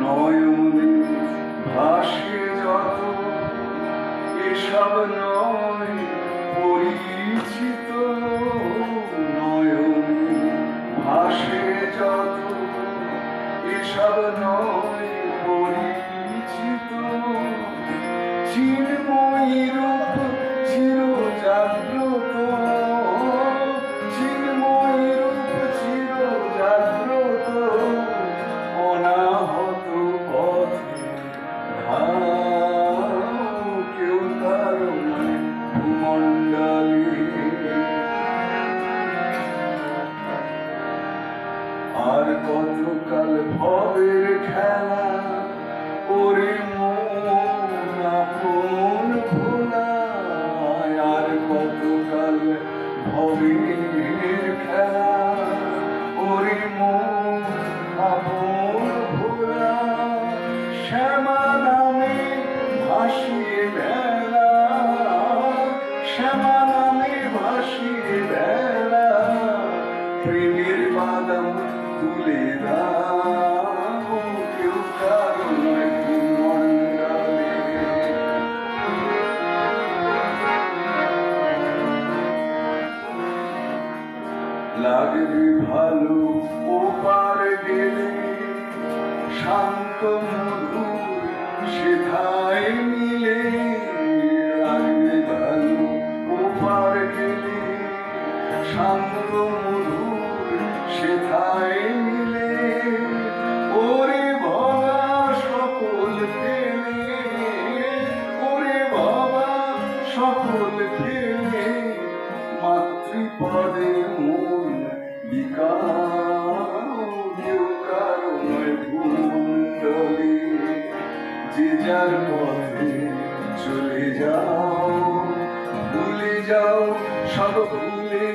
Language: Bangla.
নয়নে ভাসে যত এসব নয় পরিচিত নয়নে ভাসে যত এসব নয় পরিচিত চিন্ময়ী রূপ চির জাগ্রত চিন্ময়ী রূপ চির জাগ্রত অনাহত কেউ কারও নয় আর কতকাল ভবের খেলা কতকাল ভবের খেলা ওরে মন ভোলা। শ্যামা নামে ভাসিয়ে বেলা শ্যামা লাগবে ভালো ওপার গেলে শান্ত সেথায় মিলে লাগবে ভালো ওপার গেলে শান্ত সেথায় মিলে ওরে সকল ওরে বাবা সকল মাতৃপদে ফেরার পথে চলে যাও ভুলে যাও সব ভুলে